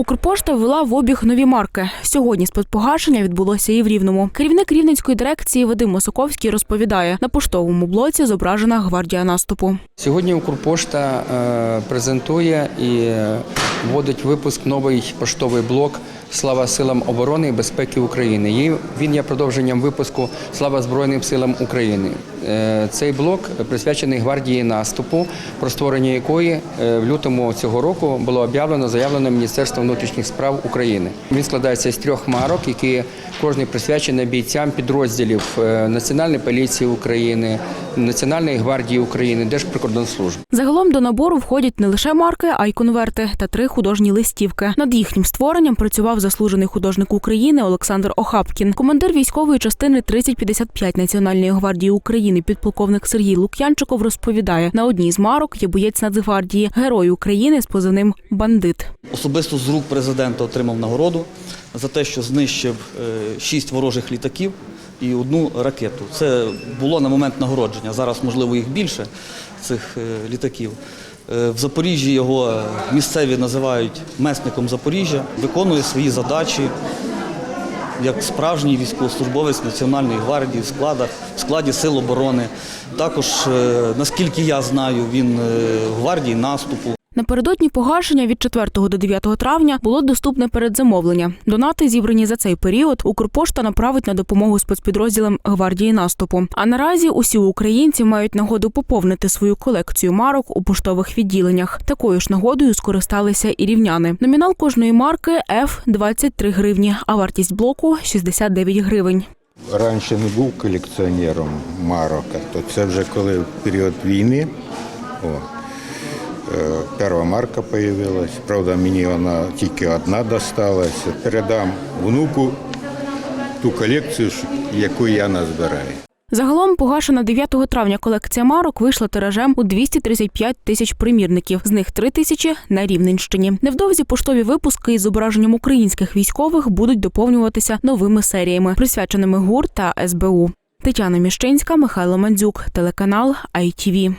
Укрпошта ввела в обіг нові марки. Сьогодні спецпогашення відбулося і в Рівному. Керівник рівненської дирекції Вадим Осаковський розповідає: на поштовому блоці зображена гвардія наступу. Сьогодні Укрпошта е, презентує і е, вводить випуск новий поштовий блок Слава силам оборони і безпеки України. Її- Він є продовженням випуску Слава Збройним силам України. Е, Цей блок присвячений гвардії наступу, про створення якої е, в лютому цього року було об'явлено заявлено Міністерством внутрішніх справ України. Він складається з трьох марок, які кожний присвячений бійцям підрозділів е, Національної поліції України, Національної гвардії України, Держприкордонслужби. Загалом до набору входять не лише марки, а й конверти та три художні листівки. Над їхнім створенням працював заслужений художник України Олександр Охапкін, командир військової частини 3055 Національної гвардії України, підполковник Сергій Лук'янчиков розповідає: на одній з марок є боєць Нацгвардії, герой України з позивним Бандит. Особисто з рук президента отримав нагороду за те, що знищив е, шість ворожих літаків і одну ракету. Це було на момент нагородження. Зараз, можливо, їх більше цих е, літаків. Е, В Запоріжжі його місцеві називають месником Запоріжжя, виконує свої задачі як справжній військовослужбовець Національної гвардії в складах, в складі сил оборони. Також, е, наскільки я знаю, він е, в гвардії наступу. Напередодні погашення від 4 до 9 травня було доступне передзамовлення. Донати, зібрані за цей період, Укрпошта направить на допомогу спецпідрозділам гвардії наступу. А наразі усі українці мають нагоду поповнити свою колекцію марок у поштових відділеннях. Такою ж нагодою скористалися і рівняни. Номінал кожної марки F – 23 гривні, а вартість блоку – 69 гривень. Раніше не був колекціонером марок, то це вже коли в період війни. О, перша марка з'явилась. Правда, мені вона тільки одна досталася. Передам внуку ту колекцію, яку я назбираю. Загалом погашена 9 травня колекція марок вийшла тиражем у 235 тисяч примірників. З них 3 тисячі на Рівненщині. Невдовзі поштові випуски із зображенням українських військових будуть доповнюватися новими серіями, присвяченими ГУР та СБУ. Тетяна Міщинська, Михайло Мандзюк, телеканал ITV.